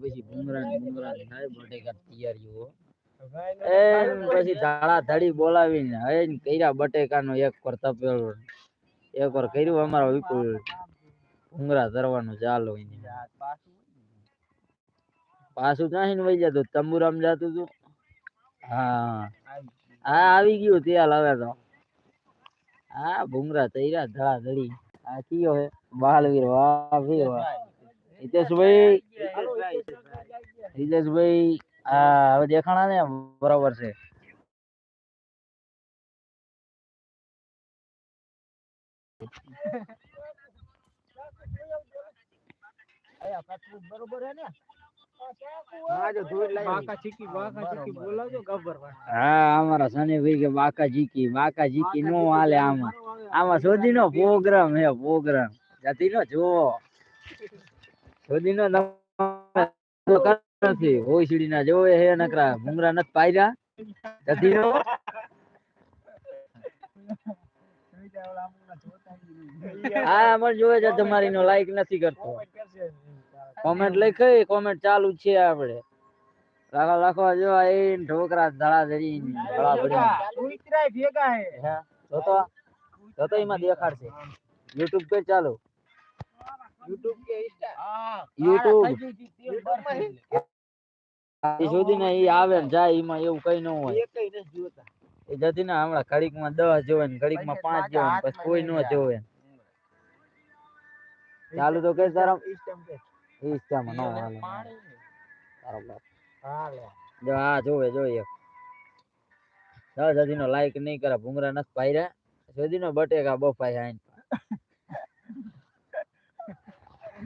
પછી ભૂંગરા ભૂંગરા થાય બટેકા તૈયારીઓ એ પછી ધાડા ધડી બોલાવીને હે કર્યા બટેકાનો એક પર તપેલો એક વાર કર્યું અમારો વિપુલ. ભૂંગરા ધરવાનું ચાલુ પાછું ક્યાંય ને વહી જતું તંબુરામ જતું તું. હા. હા આવી ગયું તેલ હવે તો. હા ભૂંગરા તૈયાર ધડા ધડી આ કયો હે? બાલવીર વાહ વાહ હિતેશભાઈ હિતેશભાઈ હા હવે દેખાણા ને બરાબર છે. હા, અમારા સનીભાઈ કે બાકા જીકી બાકા જીકી નો હાલે આમાં. આમાં સોદી નો પ્રોગ્રામ હે પ્રોગ્રામ. જતી નો જોવો સોદી નો નથી. ઓઈસીડી ના જોવે હે નકરા. ભૂંગરા નથી પાયરા. જતી નો હા અમર જોવે છે તમારી નો લાઈક નથી કરતો. કોમેન્ટ લખે કોમેન્ટ ચાલુ છે આપડે. લાખો લાખો જો એ ઢોકરા ધડા ધરી ધડા ભરી હે. તો તો તો તો એમાં દેખાડશે. યુટ્યુબ પે ચાલુ. યુટ્યુબ એ સુધી ને ઈ આવે ને જાય એમાં એવું કઈ ન હોય. એ જતી. ને હમણાં ઘડીકમાં દસ જોવે ને ઘડીકમાં પાંચ જોવે ને પછી કોઈ ન જોવે. ચાલુ તો કઈ તારા. ઇન્સ્ટામાં ન હાલે. તારો બાપ. જો આ જોવે જોઈએ દસ હજી નો લાઈક નહીં કરે ભૂંગરા નથી પાયરા. સુધી નો બટેકા બફાય આઈન આ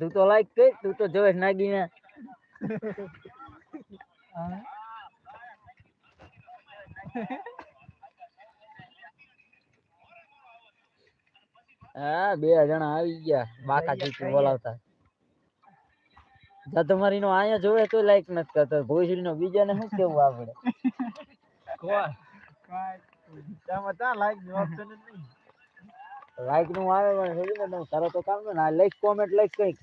તું તો લાઈક કર તું તો જોવે નાગીને. હા બે જણા આવી ગયા બાકા ચીકી બોલાવતા. જા તમારી નો આયા જોવે તો લાઈક નથી કરતો. ભોસડી નો બીજા ને શું કેવું આપણે લાઈકનું આવે પણ જોયું ને તમે? કરો તો કામ ને લાઈક કોમેન્ટ લાઈક કંઈક.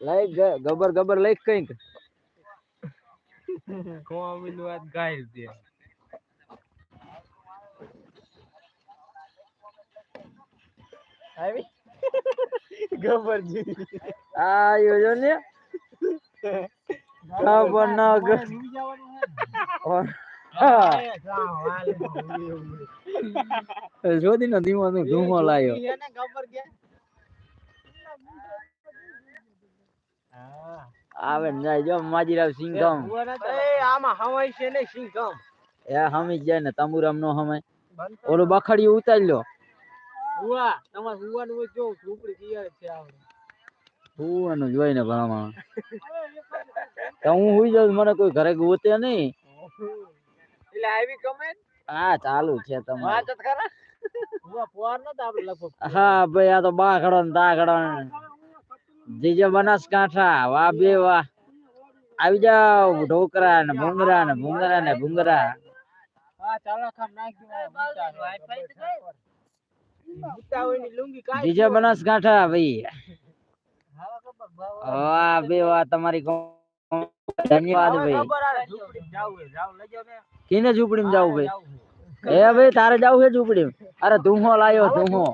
લાઈક ગબર ગબર લાઈક કંઈક. આ યોજો ને ખબર ન ગ જોદી નો ધીમો નો ધૂમો લાયો આવે ને જાય જો માજીરાવ સિંઘમ એ હમી જાય ને તંબુરામ નો હમે ઓલું બખડિયું ઉતારી લો હુવાનું જોઈને ભણામાં તો હું હુઈ જાઉં મને કોઈ ઘરે ગોતે નહીં હા ચાલુ છે તમારે. હા ભાઈ આ તો બાખડો ને તાખડો જીજે બનાસકાંઠા વાહ બે વાહ. આવી જાવ ઢોકરા ને ભૂંગરા. ને ભૂંગરા ને ભૂંગરા જીજે બનાસકાંઠા ભાઈ. વાહ બે વાહ તમારી કો- ધન્યવાદ ભાઈ. કિને ઝૂંપડીમાં જાવું ભાઈ. એ ભાઈ તારે જાવું છે ઝૂંપડી અરે ધૂમો લાયો ધૂમો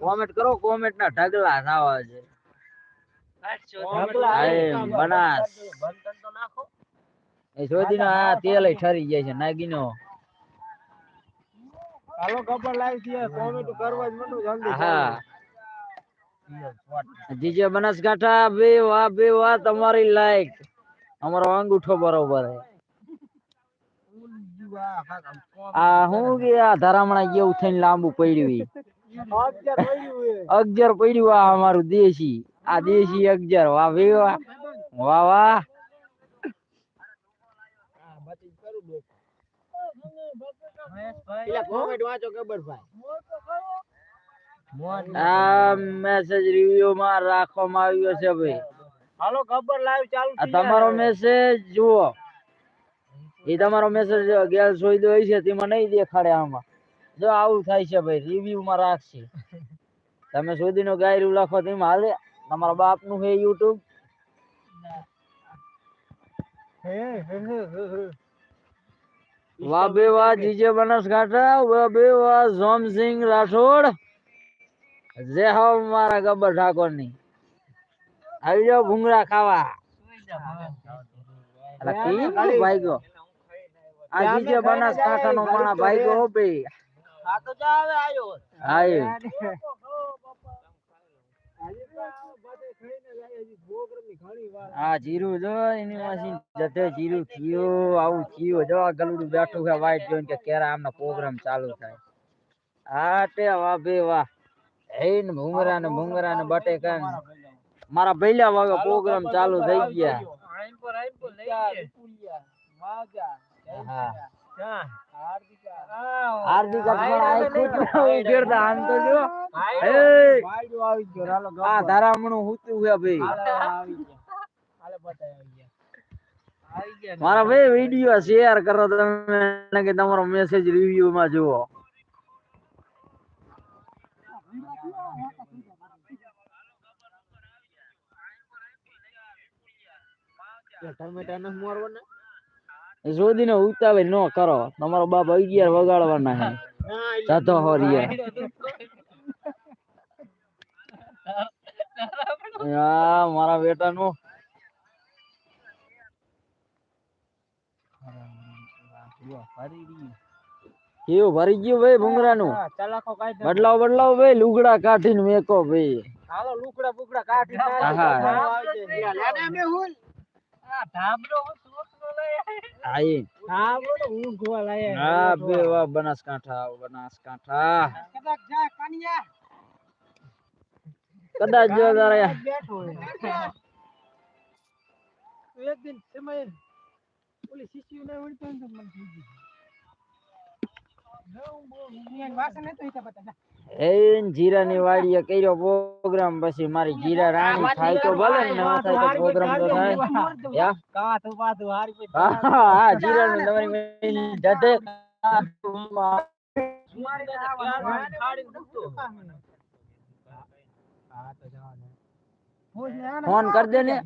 કોમેન્ટ કરો કોમેન્ટ ના ઢગલા થાવા છે બનાસ. એ શોધી નો આ તેલ ઠરી જાય છે નાગીનો. હા. જીજે બનાસકાંઠા, બે વાહ બે વાહ તમારી લાઈક અમારો અંગૂઠો બરોબર હે આ હું કે આ ધરામણા જેવું થઈને લાંબુ પડ્યું ઈ. અગિયાર પડ્યું આ અમારું દેશી. આ દેશી અગિયાર. વાહ બે વાહ વાહ વાહ આ મેસેજ રિવ્યુ માં રાખવામાં આવ્યો છે ભાઈ. હાલો ખબર લાઈવ ચાલુ આ તમારો મેસેજ જુઓ. એ તમારો મેસેજ ગેલ હોય હોય છે તેમાં નહીં દેખાડે આમાં. જો આવું થાય છે ભાઈ રિવ્યુ માં રાખશે. તમે સુધી નો ગાયરું લખો તેમાં હાલે. તમારા બાપનું છે યુટ્યુબ વાહ બે વાહ જીજે બનાસકાંઠા વાહ બે વાહ સોમસિંહ રાઠોડ. જય હો મારા ગબ્બર ઠાકોરની આવી જાઓ ભૂંગળા ખાવા. ભાઈગો આ જીજે બનાસકાંઠા નો માણા ભાઈગો હો બે આ તો જા હવે આયો. હાય આ જીરું જો એની મશીન જતે જીરું થયું આવું થયું. જો આ ગલુડું બેઠું છે વાઈટ જોઈને કે કેરા આમનો પ્રોગ્રામ ચાલુ થાય. હા તે વાહ બે વાહ. હે ને ભૂંગરા ને ભૂંગરા ને બટેકા મારા ભૈલા વાગે પ્રોગ્રામ ચાલુ થઈ ગયા. આઈન પર આઈન પર લઈ ગયા. હા. હા. હાર્દિકા. પણ આ કૂતરા ઉઘેરતા આમ તો જો. એ આવી ગયો. હાલો આ ધારામણું હુતું ભાઈ. આવી ગયા. હાલે બતાય આવી ગયા. મારા ભાઈ વીડિયો શેર કરો તમે કે તમારો મેસેજ રિવ્યુ માં જુઓ. ટમેટા ન મોરવો ને સુધી ને ઉતાવળ ન કરો. તમારો બાપ અગિયાર વગાડવાના હે જતો હો રિયા. મારા બેટા નું કેવું ભરી ગયું ભાઈ ભૂંગરા નું બદલાવ બદલાવ ભાઈ લુગડા કાઢીને મેકો ભાઈ. હાલો લુકડા બુકડા કાઢી હું હા બનાસકાંઠા બનાસકાંઠા. કદાચ જા એક દિન સમય ઓલી ને મને વાસણ બતા એ જીરાની વાડીએ કર્યો પ્રોગ્રામ પછી મારી જીરા રાણી થાય તો ભલે ન થાય તો પ્રોગ્રામ તો થાય. યા? કા તો. પાછું હારી પે હા જીરા ની તમારી મેલી જતે ફોન કર દે ને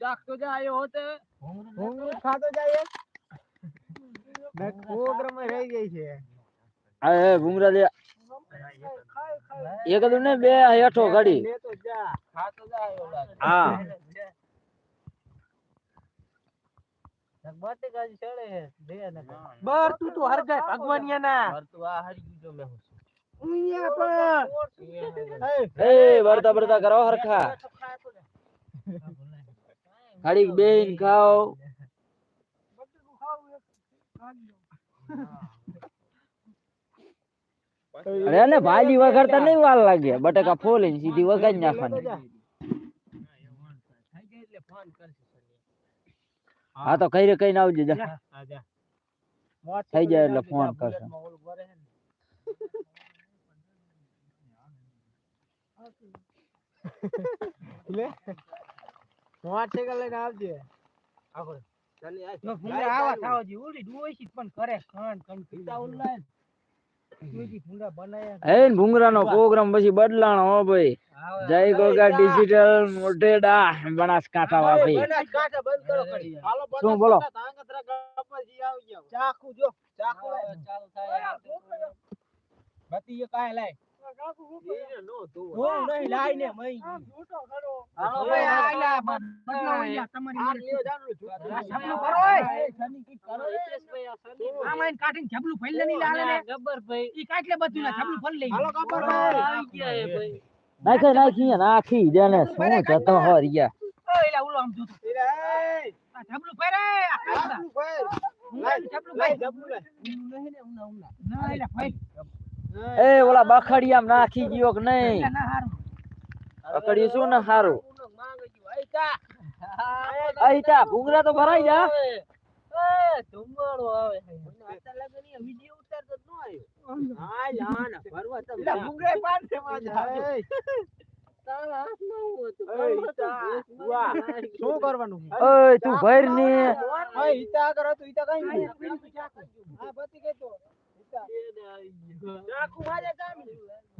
ચાક તો જાય હોતે ભોંગરું ખાતો જાય મેં પ્રોગ્રામ રહી ગઈ છે. હા ભૂમરા દે. એક ને બે હેઠો ઘડી. હા. બર તું તો હરગાય ભગવાનિયા ના બર તું આ હરી ગયો મે ઉયા પણ એ બરતા બરતા કરો હરખા. ઘડીક બેહીન ખાઓ. અરે ને ભાજી વઘારતા નહીં વાર લાગે. બટાકા ફોલીને સીધી વઘારી નાખવાની. હા તો કઈ રે કઈ આવજે જા. થઈ જાય એટલે ફોન કરશે. લે મોટરસાઇકલ લઈને આવજે. આખો ચાલી આ આવા થાવ ઉડી ડોઈ પણ કરે કણ કણ પીતા ઓનલાઈન હે ભૂંગરાનો પ્રોગ્રામ પછી બદલાણો હો ભાઈ. જય ગોગા ડિજિટલ મોઢેડા બનાસકાંઠા વાપી શું બોલો? ચાકુ જો ચાકુ ચાલુ થાય. બતી કાય લાય. હું નહીં લાય ને મઈ હાલો ભાઈ આ લા બદલો અહીંયા જબલું કરો એ શની કી કરો આ માઈન કાઢીને જબલું નહીં ને. ગબ્બર ભાઈ. ઈ કાટલે બધું ના જબલું ફેલ લઈ હાલો ગબ્બર ભાઈ. આવી ગયા એ નાખી નાખી શું જતો હો એલા આમ જોતો. ફેરે. એ ઓલા બખડિયામ નાખી ગયો કે નહીં? બખડી હારું. શું ને હારું? આઈતા ભૂંગરા તો ભરાઈ જા. શું કરવાનું? તું ભર ને. હા, ગઈ તો.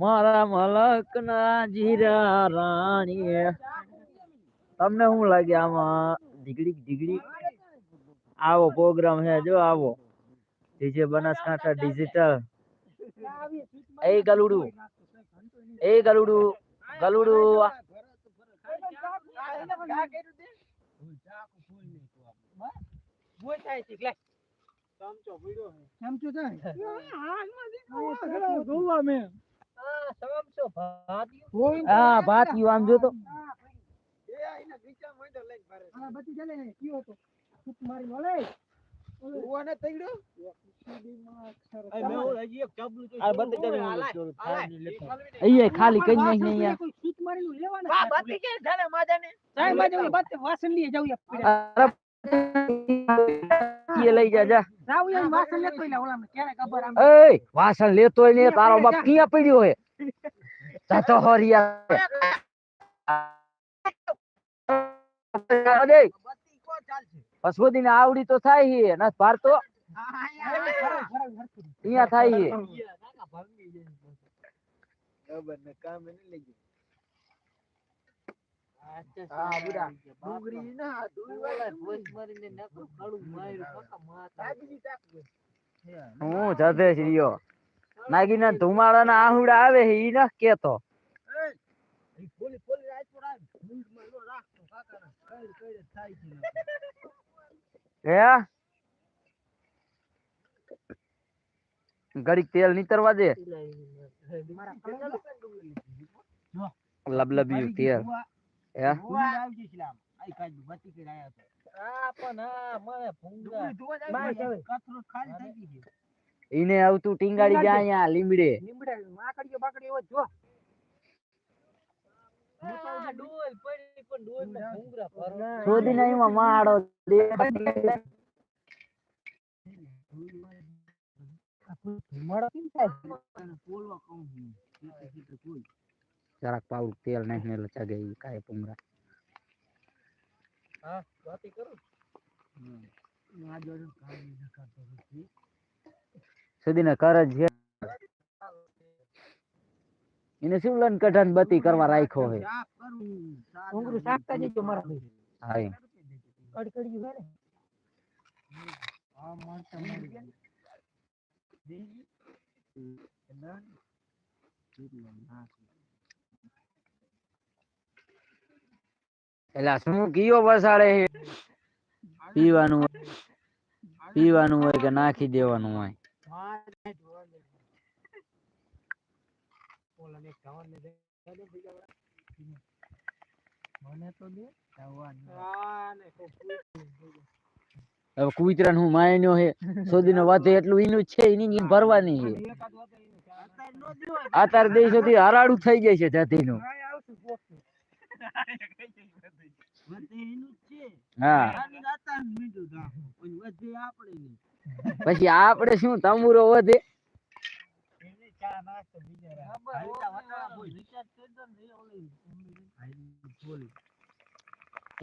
મારા મલક ના જીરા રાણી તમને શું લાગે આમાં? ડીગડી ડીગડી આવો પ્રોગ્રામ હે જો આવો. ડીજે બનાસકાંઠા ડિજિટલ એ ગલુડું. એ ગલુડું ગલુડું. ચમચો થાય. જોવા મેં. હોય. હા ભાતિયું આમ જો તો. આ બધી ચાલે, કયો હતો? ફૂટ મારીને ઓલે. ઓલે. આ બધી ચાલે, અહીંયા ખાલી કઈ નહીં અહીંયા. કોઈ ફૂટ છે. જવું, બત્તી વાસણ લઈ જવું એ લઈ જા જા. જાવું વાસણ લેતો ને તારો બાપ ક્યાં? પડ્યો હે? જાતો હરિયા પશુદી ને આવડી તો થાય હે પાર તો અહીંયા થાય હે હા, બુડા. ડુંગળી ના, હું જધે રહ્યો નાગીના ધુમાડા ના આહુડા આવે હે ઈ ન કેતો. ઘડીક તેલ નીતરવા દે. લબલબ્યું તેલ. હે? ઈને આવતું ટીંગાડી જાય અહીંયા લીમડે. શોધી ના એમાં માડો દે જરાક પાઉડ તેલ નાખીને એટલે ચગે ઈ કાંઈ પુંગરા સુધી ને કર. જ એને શું લન કઢાન બતી કરવા રાખ્યો હે? ડુંગળી શાકતા જજો મારા ભાઈ. હા એમ. કડકડિયું હે ને. એલા, શું કીયો વસાડે પીવાનું હોય- પીવાનું હોય કે નાખી દેવાનું હોય? હવે કુતરા હું માયન્યો હે સોદી નો વાતે એટલું એનું છે, એની ભરવાની છે દઈ સુધી હરાડું થઈ જાય છે જાતિ નું હા. પછી આપણે શું તમુરો વધે?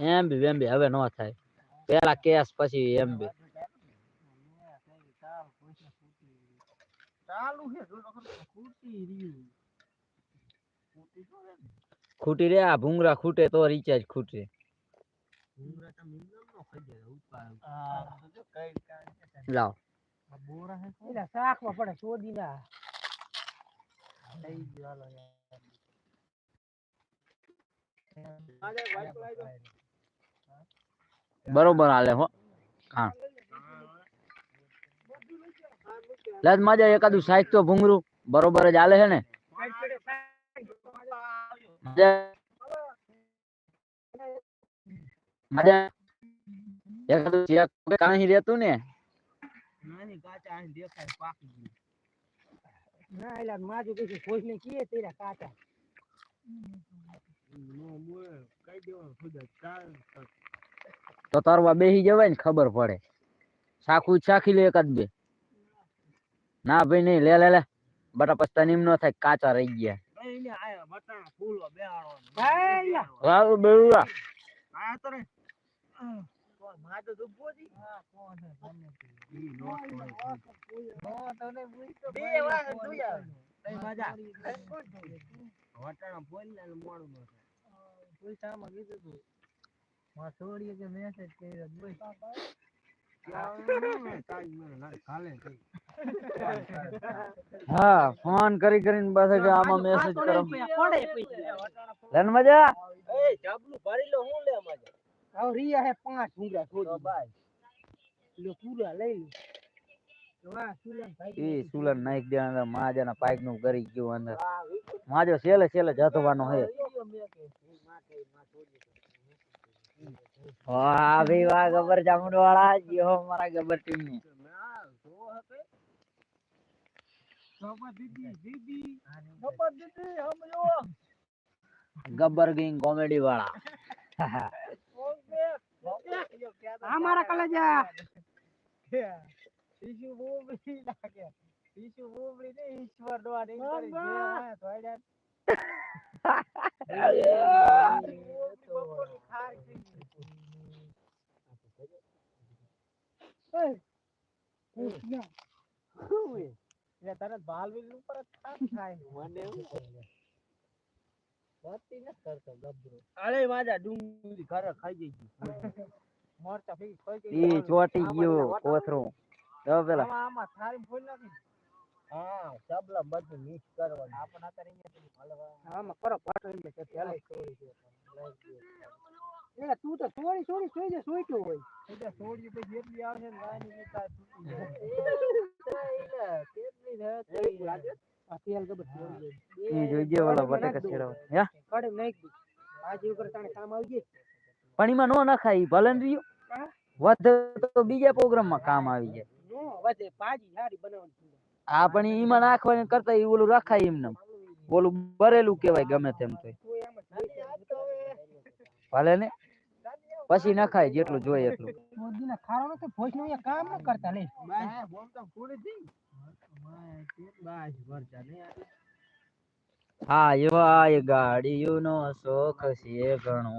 એમ બી એમ બી હવે નો થાય. પેલા કેસ પછી એમ બી. ખૂટી રે આ ભૂંગરા ખૂટે તો રિચાર્જ ખૂટે. લાવ એટલે શાકમાં પડે શોધીના. બરોબર હાલે હો. હા. લજ મજા એકાદું સાઈઝ તો ભૂંગરું બરોબર જ હાલે છે ને? મજા મજા ya kalau dia અહીં દેખાય પાકી ગયું. ના એટલે માજુ કઈ ખોશ ને કીએ તેરા કાચા. કઈ તો તરવા બેસી જવાય ને ખબર પડે. સાખું ચાખી લે એકાદ બે. ના ભાઈ નહીં લે લે લે. બટા પસ્તા તને નો થાય કાચા રહી ગયા. આયા ફૂલો બેહાડો હા બોલ કોઈ તું છોડીએ કે મેસેજ કર્યો હા ફોન કરી કરીને પાસે કે આમાં મેસેજ કરો. લેન મજા? એ ચાબલું ભરી લો હું લે મજા? આવ રિયા હે પાંચ ભૂંગરા છોડી બાય લો પૂરા લઈ લો એ સુલન નાઈક દે અંદર માજાના પાઇપનું કરી ગયું અંદર માજો છેલ્લે છેલ્લે જતવાનો હે વાહ ભાઈ વાહ ગબર જામુન વાળા જીઓ મારા ગબર ટીમની ગબ્બર ગિંગ કોમેડી વાળા હા મારા કલેજા. ઈશુ બોબડી લાગે. ઈશુ બોબડી ને ઈશ્વર દ્વારા ઇન્કરેજ જે થોડ્યા તરત બાલ ઉપર જ ખાય મને એવું વાતી ન કરતો ગબરો અરે વાજા ડુંગળી ઘરે ખાઈ ગઈ મોરચા ફી ખાઈ ઈ ચોટી ગયો કોથરો. જો પેલા આમાં થારી ફૂલ નથી હા ચબલા બધું મિક્સ કરવાનું. આપણ અત્યારે અહીંયા હલવા. આમાં કરો પાટો એટલે કે ચાલે એ તું તો સોળી સોળી સોઈ જે સોઈટો હોય. એટલે સોળી પછી જેટલી આવે ને વાયની ની તાર તૂટી જાય. કેટલી રહે આ તેલ ગબર ઈ જોઈજે ઓલા બટેકા છેડવા હે? કડે નાખ દી આજે ઉપર તાણે કામ આવજે પણ નો નખાય ઈ ભલે ને વધે તો બીજા પ્રોગ્રામમાં કામ આવી જાય. નો વધે ભાજી સારી બનાવવાની આ પણ ઈ એમાં નાખવાની કરતા ઈ ઓલું રખાય એમને. ઓલું બરેલું કેવાય ગમે તેમ તો. ભલે ને? પછી નખાય જેટલું જોઈએ એટલું. ખાવાનો તો ભોજનું કામ ન કરતા લે. બોમ તો પૂરી થઈ બસ વરજા નહીં હા એવા ગાડીઓનો શોખ છે ઘણો.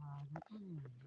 આ